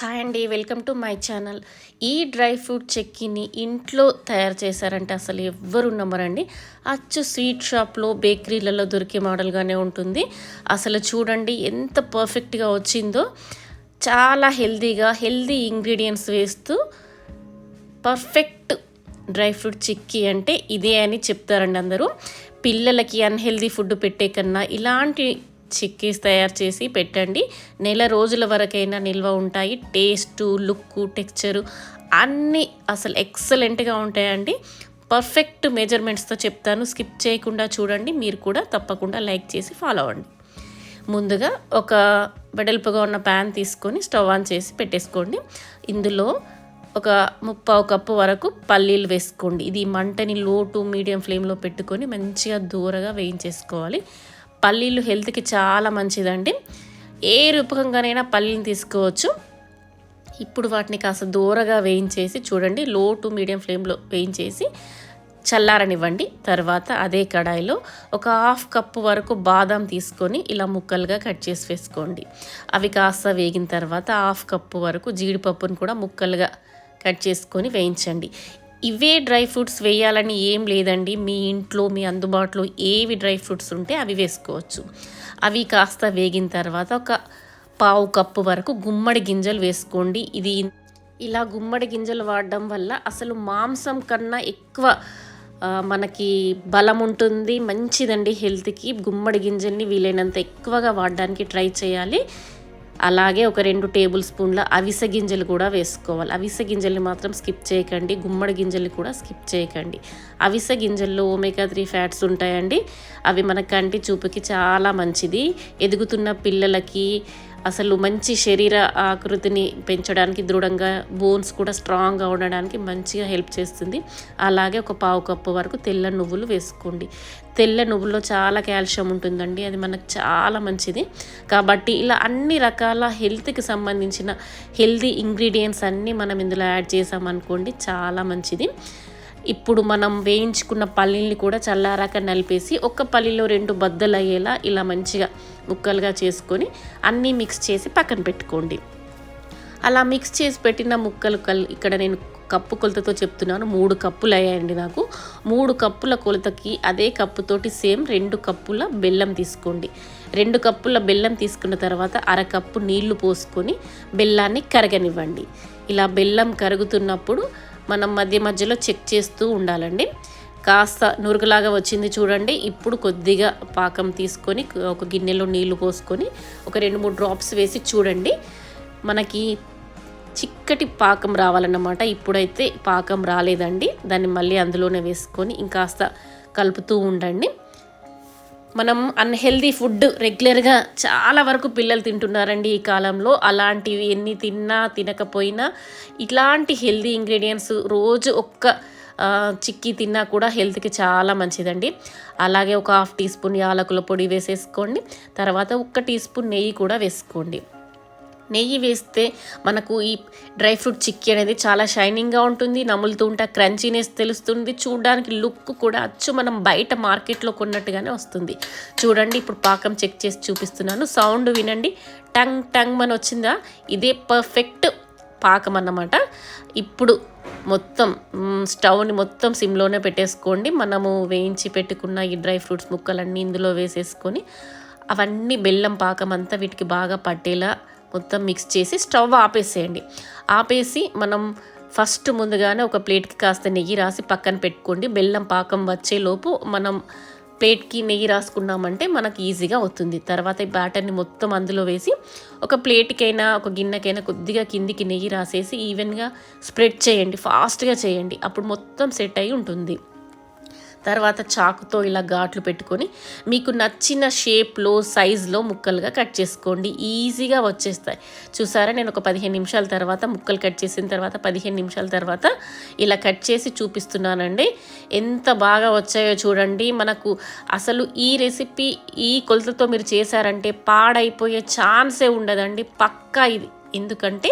Hi అండి welcome to my channel. ఈ dry fruit చెక్కీని ఇంట్లో తయారు చేశారంటే అసలు ఎవ్వరు నమ్మరండి. అచ్చు స్వీట్ షాప్లో బేకరీలలో దొరికే మోడల్గానే ఉంటుంది. అసలు చూడండి ఎంత పర్ఫెక్ట్గా వచ్చిందో. చాలా హెల్దీగా హెల్దీ ఇంగ్రీడియంట్స్ వేస్తూ పర్ఫెక్ట్ డ్రై ఫ్రూట్ చిక్కీ అంటే ఇదే అని చెప్తారండి అందరూ. పిల్లలకి అన్హెల్దీ ఫుడ్ పెట్టే కన్నా ఇలాంటి చిక్కీస్ తయారు చేసి పెట్టండి. నెల రోజుల వరకైనా నిల్వ ఉంటాయి. టేస్టు లుక్ టెక్చరు అన్నీ అసలు ఎక్సలెంట్గా ఉంటాయండి. పర్ఫెక్ట్ మెజర్మెంట్స్తో చెప్తాను. స్కిప్ చేయకుండా చూడండి. మీరు కూడా తప్పకుండా లైక్ చేసి ఫాలో అవ్వండి. ముందుగా ఒక వెడల్పుగా ఉన్న ప్యాన్ తీసుకొని స్టవ్ ఆన్ చేసి పెట్టేసుకోండి. ఇందులో ఒక ముప్పావు కప్పు వరకు పల్లీలు వేసుకోండి. ఇది మంటని లో టు మీడియం ఫ్లేమ్లో పెట్టుకొని మంచిగా దూరగా వేయించేసుకోవాలి. పల్లీలు హెల్త్కి చాలా మంచిదండి. ఏ రూపకంగానైనా పల్లీని తీసుకోవచ్చు. ఇప్పుడు వాటిని కాస్త దూరగా వేయించేసి చూడండి లో టు మీడియం ఫ్లేమ్లో వేయించేసి చల్లారనివ్వండి. తర్వాత అదే కడాయిలో ఒక హాఫ్ కప్పు వరకు బాదం తీసుకొని ఇలా ముక్కలుగా కట్ చేసి వేసుకోండి. అవి కాస్త వేగిన తర్వాత హాఫ్ కప్పు వరకు జీడిపప్పును కూడా ముక్కలుగా కట్ చేసుకొని వేయించండి. ఇవే డ్రై ఫ్రూట్స్ వేయాలని ఏం లేదండి. మీ ఇంట్లో మీ అందుబాటులో ఏవి డ్రై ఫ్రూట్స్ ఉంటే అవి వేసుకోవచ్చు. అవి కాస్త వేగిన తర్వాత ఒక పావు కప్పు వరకు గుమ్మడి గింజలు వేసుకోండి. ఇది ఇలా గుమ్మడి గింజలు వాడడం వల్ల అసలు మాంసం కన్నా ఎక్కువ మనకి బలం ఉంటుంది. మంచిదండి హెల్త్కి. గుమ్మడి గింజల్ని వీలైనంత ఎక్కువగా వాడడానికి ట్రై చేయాలి. అలాగే ఒక రెండు టేబుల్ స్పూన్ల అవిసె గింజలు కూడా వేసుకోవాలి. అవిసె గింజల్ని మాత్రం స్కిప్ చేయకండి. గుమ్మడి గింజల్ని కూడా స్కిప్ చేయకండి. అవిసె గింజల్లో ఒమేగా త్రీ ఫ్యాట్స్ ఉంటాయండి. అవి మన కంటి చూపుకి చాలా మంచిది. ఎదుగుతున్న పిల్లలకి అసలు మంచి శరీర ఆకృతిని పెంచడానికి దృఢంగా బోన్స్ కూడా స్ట్రాంగ్గా ఉండడానికి మంచిగా హెల్ప్ చేస్తుంది. అలాగే ఒక పావు కప్పు వరకు తెల్ల నువ్వులు వేసుకోండి. తెల్ల నువ్వుల్లో చాలా కాల్షియం ఉంటుందండి. అది మనకు చాలా మంచిది. కాబట్టి ఇలా అన్ని రకాల హెల్త్కి సంబంధించిన హెల్తీ ఇంగ్రీడియంట్స్ అన్నీ మనం ఇందులో యాడ్ చేసామనుకోండి చాలా మంచిది. ఇప్పుడు మనం వేయించుకున్న పల్లీల్ని కూడా చల్లారాక నలిపేసి ఒక్క పల్లీలో రెండు బద్దలు అయ్యేలా ఇలా మంచిగా ముక్కలుగా చేసుకొని అన్నీ మిక్స్ చేసి పక్కన పెట్టుకోండి. అలా మిక్స్ చేసి పెట్టిన ముక్కలు కల్ ఇక్కడ నేను కప్పు కొలతతో చెప్తున్నాను. మూడు కప్పులు అయ్యాయండి నాకు. మూడు కప్పుల కొలతకి అదే కప్పుతోటి సేమ్ రెండు కప్పుల బెల్లం తీసుకోండి. రెండు కప్పుల బెల్లం తీసుకున్న తర్వాత అరకప్పు నీళ్ళు పోసుకొని బెల్లాన్ని కరగనివ్వండి. ఇలా బెల్లం కరుగుతున్నప్పుడు మనం మధ్య మధ్యలో చెక్ చేస్తూ ఉండాలండి. కాస్త నురుగులాగా వచ్చింది చూడండి. ఇప్పుడు కొద్దిగా పాకం తీసుకొని ఒక గిన్నెలో నీళ్ళు పోసుకొని ఒక రెండు మూడు డ్రాప్స్ వేసి చూడండి. మనకి చిక్కటి పాకం రావాలన్నమాట. ఇప్పుడైతే పాకం రాలేదండి. దాన్ని మళ్ళీ అందులోనే వేసుకొని ఇంకాస్త కలుపుతూ ఉండండి. మనం అన్హెల్దీ ఫుడ్ రెగ్యులర్గా చాలా వరకు పిల్లలు తింటున్నారండి ఈ కాలంలో. అలాంటివి ఎన్ని తిన్నా తినకపోయినా ఇట్లాంటి హెల్దీ ఇంగ్రీడియంట్స్ రోజు ఒక్క చిక్కీ తిన్నా కూడా హెల్త్కి చాలా మంచిదండి. అలాగే ఒక హాఫ్ టీ స్పూన్ యాలకుల పొడి వేసేసుకోండి. తర్వాత ఒక్క టీ స్పూన్ నెయ్యి కూడా వేసుకోండి. నెయ్యి వేస్తే మనకు ఈ డ్రై ఫ్రూట్ చిక్కీ అనేది చాలా షైనింగ్గా ఉంటుంది. నములుతూ ఉంటే క్రంచీనెస్ తెలుస్తుంది. చూడడానికి లుక్ కూడా అచ్చు మనం బయట మార్కెట్లో కొన్నట్టుగానే వస్తుంది. చూడండి ఇప్పుడు పాకం చెక్ చేసి చూపిస్తున్నాను. సౌండ్ వినండి. టంగ్ టంగ్ అని వచ్చిందా? ఇదే పర్ఫెక్ట్ పాకం అన్నమాట. ఇప్పుడు మొత్తం స్టవ్ని మొత్తం సిమ్లోనే పెట్టేసుకోండి. మనము వేయించి పెట్టుకున్న ఈ డ్రై ఫ్రూట్స్ ముక్కలన్నీ ఇందులో వేసేసుకొని అవన్నీ బెల్లం పాకం అంతా వీటికి బాగా పట్టేలా మొత్తం మిక్స్ చేసి స్టవ్ ఆపేసేయండి. ఆపేసి మనం ఫస్ట్ ముందుగానే ఒక ప్లేట్కి కాస్త నెయ్యి రాసి పక్కన పెట్టుకోండి. బెల్లం పాకం వచ్చేలోపు మనం ప్లేట్కి నెయ్యి రాసుకున్నామంటే మనకు ఈజీగా అవుతుంది. తర్వాత ఈ బ్యాటర్ని మొత్తం అందులో వేసి ఒక ప్లేట్కైనా ఒక గిన్నెకైనా కొద్దిగా కిందికి నెయ్యి రాసేసి ఈవెన్గా స్ప్రెడ్ చేయండి. ఫాస్ట్గా చేయండి. అప్పుడు మొత్తం సెట్ అయి ఉంటుంది. తర్వాత చాకుతో ఇలా ఘాట్లు పెట్టుకొని మీకు నచ్చిన షేప్లో సైజులో ముక్కలుగా కట్ చేసుకోండి. ఈజీగా వచ్చేస్తాయి. చూసారా? నేను ఒక పదిహేను నిమిషాల తర్వాత ముక్కలు కట్ చేసిన తర్వాత పదిహేను నిమిషాల తర్వాత ఇలా కట్ చేసి చూపిస్తున్నానండి. ఎంత బాగా వచ్చాయో చూడండి. మనకు అసలు ఈ రెసిపీ ఈ కొలతతో మీరు చేశారంటే పాడైపోయే ఛాన్సే ఉండదండి. పక్కా ఇది. ఎందుకంటే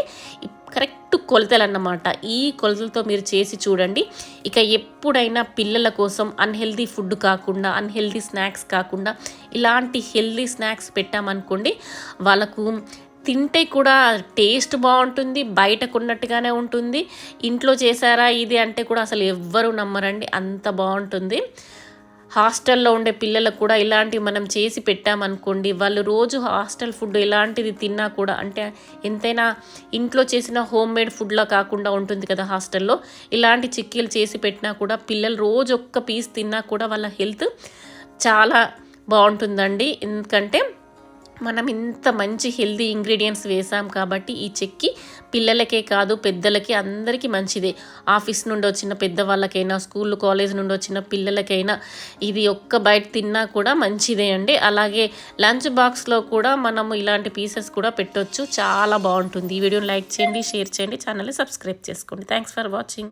కరెక్ట్ కొలతలు అన్నమాట ఈ కొలతలతో మీరు చేసి చూడండి. ఇక ఎప్పుడైనా పిల్లల కోసం అన్హెల్దీ ఫుడ్ కాకుండా అన్హెల్దీ స్నాక్స్ కాకుండా ఇలాంటి హెల్దీ స్నాక్స్ పెట్టామనుకోండి వాళ్ళకు తింటే కూడా టేస్ట్ బాగుంటుంది బయటకు ఉన్నట్టుగానే ఉంటుంది. ఇంట్లో చేశారా ఇది అంటే కూడా అసలు ఎవ్వరు నమ్మరండి. అంత బాగుంటుంది. హాస్టల్లో ఉండే పిల్లలకు కూడా ఇలాంటివి మనం చేసి పెట్టామనుకోండి వాళ్ళు రోజు హాస్టల్ ఫుడ్ ఎలాంటిది తిన్నా కూడా అంటే ఎంతైనా ఇంట్లో చేసిన హోమ్ మేడ్ ఫుడ్లా కాకుండా ఉంటుంది కదా హాస్టల్లో ఇలాంటి చిక్కీలు చేసి పెట్టినా కూడా పిల్లలు రోజు ఒక్క పీస్ తిన్నా కూడా వాళ్ళ హెల్త్ చాలా బాగుంటుందండి. ఎందుకంటే మనం ఇంత మంచి హెల్దీ ఇంగ్రీడియంట్స్ వేసాం కాబట్టి ఈ చెక్కి పిల్లలకే కాదు పెద్దలకి అందరికీ మంచిదే. ఆఫీస్ నుండి వచ్చిన పెద్దవాళ్ళకైనా స్కూల్ కాలేజ్ నుండి వచ్చిన పిల్లలకైనా ఇది ఒక్క బయట తిన్నా కూడా మంచిదే అండి. అలాగే లంచ్ బాక్స్లో కూడా మనము ఇలాంటి పీసెస్ కూడా పెట్టొచ్చు. చాలా బాగుంటుంది. ఈ వీడియోని లైక్ చేయండి షేర్ చేయండి ఛానల్ని సబ్స్క్రైబ్ చేసుకోండి. Thanks for watching.